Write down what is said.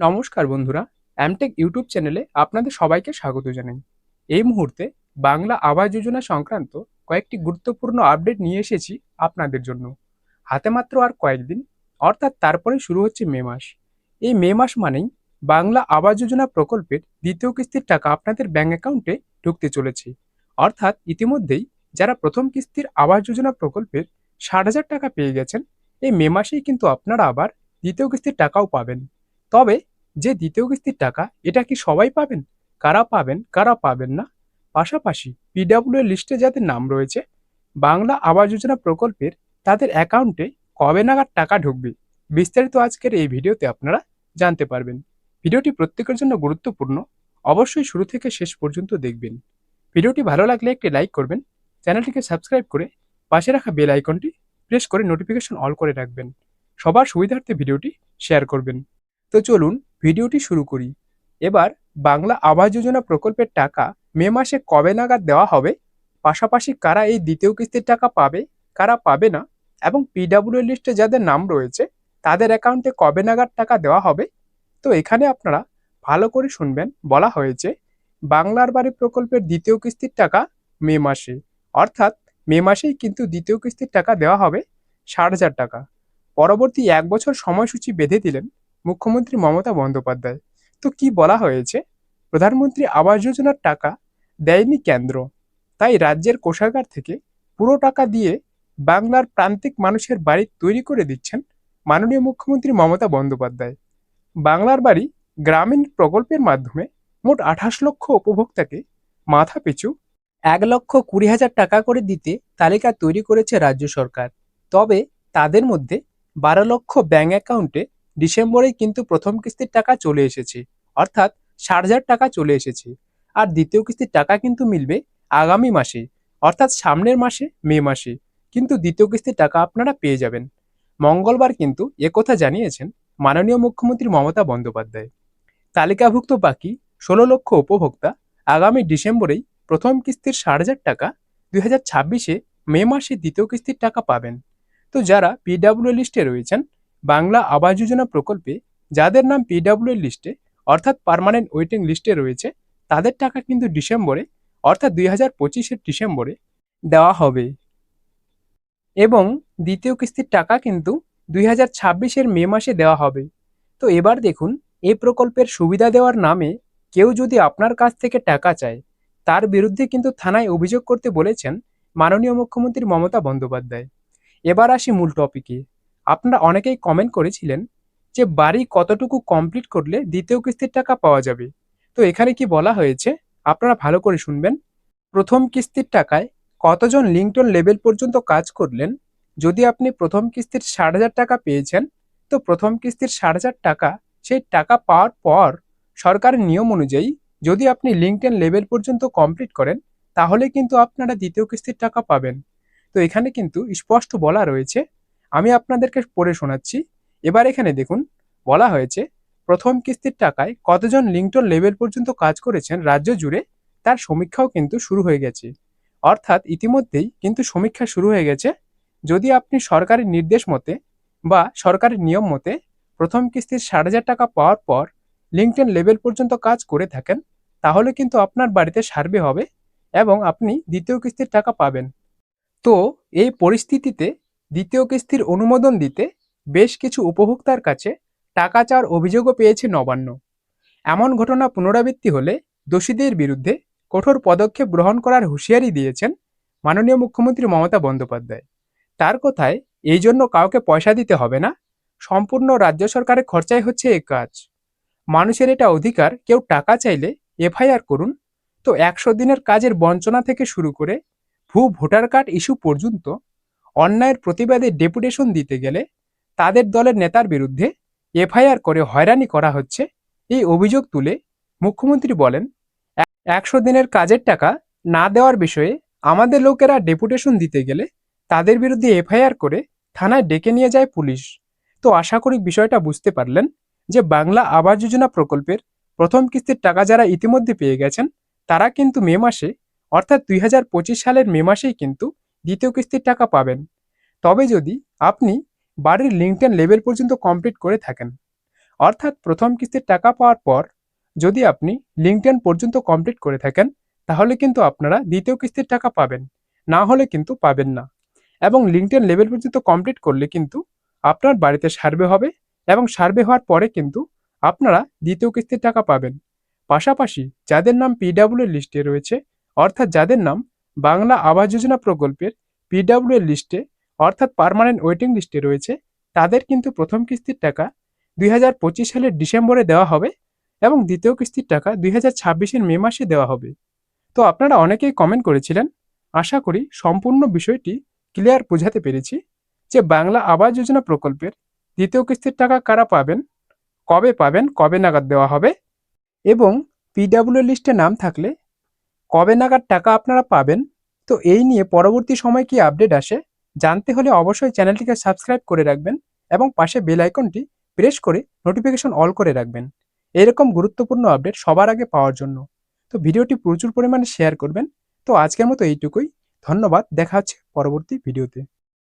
নমস্কার বন্ধুরা Amtech YouTube চ্যানেলে আপনাদের সবাইকে স্বাগত জানাই। এই মুহূর্তে বাংলা আবাস যোজনা সংক্রান্ত কয়েকটি গুরুত্বপূর্ণ আপডেট নিয়ে এসেছি আপনাদের জন্য। হাতে মাত্র আর কয়েকদিন, অর্থাৎ তারপরে শুরু হচ্ছে মে মাস। এই মে মাস মানেই বাংলা আবাস যোজনা প্রকল্পের দ্বিতীয় কিস্তির টাকা আপনাদের ব্যাঙ্ক অ্যাকাউন্টে ঢুকতে চলেছে। অর্থাৎ ইতিমধ্যেই যারা প্রথম কিস্তির আবাস যোজনা প্রকল্পের ষাট হাজার টাকা পেয়ে গেছেন, এই মে মাসেই কিন্তু আপনারা আবার দ্বিতীয় কিস্তির টাকাও পাবেন। তবে যে দ্বিতীয় কিস্তির টাকা, এটা কি সবাই পাবেন? কারা পাবেন কারা পাবেন না? পাশাপাশি পিডাব্লিউ লিস্টে যাদের নাম রয়েছে, বাংলা আবাস যোজনা প্রকল্পের তাদের অ্যাকাউন্টে কবে নাগাদ টাকা ঢুকবে? বিস্তারিত আজকের এই ভিডিওতে আপনারা জানতে পারবেন। ভিডিওটি প্রত্যেকের জন্য গুরুত্বপূর্ণ। অবশ্যই শুরু থেকে শেষ পর্যন্ত দেখবেন। ভিডিওটি ভালো লাগলে একটি লাইক করবেন, চ্যানেলটিকে সাবস্ক্রাইব করে পাশে রাখা বেল আইকনটি প্রেস করে নোটিফিকেশন অল করে রাখবেন। সবার সুবিধার্থে ভিডিওটি শেয়ার করবেন। তো চলুন ভিডিওটি শুরু করি। এবার বাংলা আবাস যোজনা প্রকল্পের টাকা মে মাসে কবে নাগাদ দেওয়া হবে? পাশাপাশি কারা এই দ্বিতীয় কিস্তির টাকা পাবে, কারা পাবে না, এবং পিডাব্লিউ লিস্টে যাদের নাম রয়েছে, তাদের অ্যাকাউন্টে কবে নাগাদ টাকা দেওয়া হবে? তো এখানে আপনারা ভালো করে শুনবেন। বলা হয়েছে, বাংলার বাড়ি প্রকল্পের দ্বিতীয় কিস্তির টাকা মে মাসে। অর্থাৎ মে মাসেই কিন্তু দ্বিতীয় কিস্তির টাকা দেওয়া হবে ষাট হাজার টাকা। পরবর্তী এক বছর সময়সূচি বেঁধে দিলেন মুখ্যমন্ত্রী মমতা বন্দ্যোপাধ্যায়। তো কি বলা হয়েছে? প্রধানমন্ত্রী আবাস যোজনার টাকা দেয়নি কেন্দ্র। তাই রাজ্যের কোষাগার থেকে পুরো টাকা দিয়ে বাংলার প্রান্তিক মানুষের বাড়ি তৈরি করে দিচ্ছেন মাননীয় মুখ্যমন্ত্রী মমতা বন্দ্যোপাধ্যায়। বাংলার বাড়ি গ্রামীণ প্রকল্পের মাধ্যমে মোট আঠাশ লক্ষ উপভোক্তাকে মাথা পিছু এক লক্ষ কুড়ি হাজার টাকা করে দিতে তালিকা তৈরি করেছে রাজ্য সরকার। তবে তাদের মধ্যে বারো লক্ষ ব্যাঙ্ক অ্যাকাউন্টে ডিসেম্বরেই কিন্তু প্রথম কিস্তির টাকা চলে এসেছে। অর্থাৎ ষাট হাজার টাকা চলে এসেছে। আর দ্বিতীয় কিস্তির টাকা কিন্তু মিলবে আগামী মাসে, অর্থাৎ সামনের মাসে, মে মাসে। কিন্তু দ্বিতীয় কিস্তির টাকা আপনারা পেয়ে যাবেন। মঙ্গলবার কিন্তু একথা জানিয়েছেন মাননীয় মুখ্যমন্ত্রী মমতা বন্দ্যোপাধ্যায়। তালিকাভুক্ত বাকি ষোলো লক্ষ উপভোক্তা আগামী ডিসেম্বরেই প্রথম কিস্তির ষাট হাজার টাকা দুই হাজার ছাব্বিশে মে মাসে দ্বিতীয় কিস্তির টাকা পাবেন। তো যারা পিডাব্লিউ লিস্টে রয়েছেন বাংলা আবাস যোজনা প্রকল্পে যাদের নাম পিডাব্লিউ লিস্টে অর্থাৎ পার্মানেন্ট ওয়েটিং লিস্টে রয়েছে, তাদের টাকা কিন্তু ডিসেম্বরে, অর্থাৎ দুই হাজার পঁচিশের ডিসেম্বরে দেওয়া হবে। এবং দ্বিতীয় কিস্তির টাকা কিন্তু দুই হাজার ছাব্বিশের মে মাসে দেওয়া হবে। তো এবার দেখুন, এই প্রকল্পের সুবিধা দেওয়ার নামে কেউ যদি আপনার কাছ থেকে টাকা চায়, তার বিরুদ্ধে কিন্তু থানায় অভিযোগ করতে বলেছেন মাননীয় মুখ্যমন্ত্রী মমতা বন্দ্যোপাধ্যায়। এবার আসি মূল টপিকে আপনারা অনেকেই কমেন্ট করেছিলেন যে বাড়ি কতটুকু কমপ্লিট করলে দ্বিতীয় কিস্তির টাকা পাওয়া যাবে। তো এখানে কি বলা হয়েছে? আপনারা ভালো করে শুনবেন। প্রথম কিস্তির টাকায় কতজন লিঙ্কটন লেভেল পর্যন্ত কাজ করলেন? যদি আপনি প্রথম কিস্তির ষাট হাজার টাকা পেয়েছেন, তো প্রথম কিস্তির ষাট হাজার টাকা সেই টাকা পাওয়ার পর সরকারের নিয়ম অনুযায়ী যদি আপনি লিঙ্কটেন লেভেল পর্যন্ত কমপ্লিট করেন, তাহলে কিন্তু আপনারা দ্বিতীয় কিস্তির টাকা পাবেন। তো এখানে কিন্তু স্পষ্ট বলা রয়েছে আমি আপনাদেরকে পড়ে শোনাচ্ছি। এবার এখানে দেখুন, বলা হয়েছে, প্রথম কিস্তির টাকায় কতজন লিঙ্কটন লেভেল পর্যন্ত কাজ করেছেন রাজ্য জুড়ে, তার সমীক্ষাও কিন্তু শুরু হয়ে গেছে। অর্থাৎ ইতিমধ্যেই কিন্তু সমীক্ষা শুরু হয়ে গেছে। যদি আপনি সরকারি নির্দেশ মতে বা সরকারের নিয়ম মতে প্রথম কিস্তির ষাট হাজার টাকা পাওয়ার পর লিঙ্কটেন লেভেল পর্যন্ত কাজ করে থাকেন, তাহলে কিন্তু আপনার বাড়িতে সার্ভে হবে এবং আপনি দ্বিতীয় কিস্তির টাকা পাবেন। তো এই পরিস্থিতিতে দ্বিতীয় কিস্তির অনুমোদন দিতে বেশ কিছু উপভোক্তার কাছে টাকা চাওয়ার অভিযোগও পেয়েছে নবান্ন। এমন ঘটনা পুনরাবৃত্তি হলে দোষীদের বিরুদ্ধে কঠোর পদক্ষেপ গ্রহণ করার হুঁশিয়ারি দিয়েছেন মাননীয় মুখ্যমন্ত্রী মমতা বন্দ্যোপাধ্যায়। তার কথায় এই জন্য কাউকে পয়সা দিতে হবে না, সম্পূর্ণ রাজ্য সরকারের খরচায় হচ্ছে এ কাজ। মানুষের এটা অধিকার, কেউ টাকা চাইলে এফআইআর করুন। তো একশো দিনের কাজের বঞ্চনা থেকে শুরু করে ভূ ভোটার কার্ড ইস্যু পর্যন্ত অন্যায়ের প্রতিবাদে ডেপুটেশন দিতে গেলে তাদের দলের নেতার বিরুদ্ধে এফআইআর করে হয়রানি করা হচ্ছে। এই অভিযোগ তুলে মুখ্যমন্ত্রী বলেন, একশো দিনের কাজের টাকা না দেওয়ার বিষয়ে আমাদের লোকেরা ডেপুটেশন দিতে গেলে তাদের বিরুদ্ধে এফআইআর করে থানায় ডেকে নিয়ে যায় পুলিশ। তো আশা করি বিষয়টা বুঝতে পারলেন যে বাংলা আবাস যোজনা প্রকল্পের প্রথম কিস্তির টাকা যারা ইতিমধ্যে পেয়ে গেছেন, তারা কিন্তু মে মাসে, অর্থাৎ দুই হাজার পঁচিশ সালের মে মাসেই কিন্তু দ্বিতীয় কিস্তির টাকা পাবেন। তবে যদি আপনি বাড়ির লিঙ্কটেন লেভেল পর্যন্ত কমপ্লিট করে থাকেন, অর্থাৎ প্রথম কিস্তির টাকা পাওয়ার পর যদি আপনি লিঙ্কডইন পর্যন্ত কমপ্লিট করে থাকেন, তাহলে কিন্তু আপনারা দ্বিতীয় কিস্তির টাকা পাবেন। না হলে কিন্তু পাবেন না। এবং লিঙ্কটেন লেভেল পর্যন্ত কমপ্লিট করলে কিন্তু আপনার বাড়িতে সার্ভে হবে এবং সার্ভে হওয়ার পরে কিন্তু আপনারা দ্বিতীয় কিস্তির টাকা পাবেন। পাশাপাশি যাদের নাম পিডাব্লিউ লিস্টে রয়েছে, অর্থাৎ যাদের নাম বাংলা আবাস যোজনা প্রকল্পের পিডাব্লিউ লিস্টে অর্থাৎ পার্মানেন্ট ওয়েটিং লিস্টে রয়েছে, তাদের কিন্তু প্রথম কিস্তির টাকা দুই হাজার পঁচিশ সালের ডিসেম্বরে দেওয়া হবে এবং দ্বিতীয় কিস্তির টাকা দুই হাজার ছাব্বিশের মে মাসে দেওয়া হবে। তো আপনারা অনেকেই কমেন্ট করেছিলেন, আশা করি সম্পূর্ণ বিষয়টি ক্লিয়ার বোঝাতে পেরেছি যে বাংলা আবাস যোজনা প্রকল্পের দ্বিতীয় কিস্তির টাকা কারা পাবেন, কবে পাবেন, কবে নাগাদ দেওয়া হবে এবং পিডাব্লিউ লিস্টে নাম থাকলে কবে নাগাদ টাকা আপনারা পাবেন? তো এই নিয়ে পরবর্তী সময় কি আপডেট আসে? জানতে হলে অবশ্যই চ্যানেলটিকে সাবস্ক্রাইব করে রাখবেন এবং পাশে বেল আইকনটি প্রেস করে নোটিফিকেশন অল করে রাখবেন। এরকম গুরুত্বপূর্ণ আপডেট সবার আগে পাওয়ার জন্য। তো ভিডিওটি প্রচুর পরিমাণে শেয়ার করবেন। তো আজকের মতো এইটুকুই। ধন্যবাদ। দেখা হচ্ছে পরবর্তী ভিডিওতে।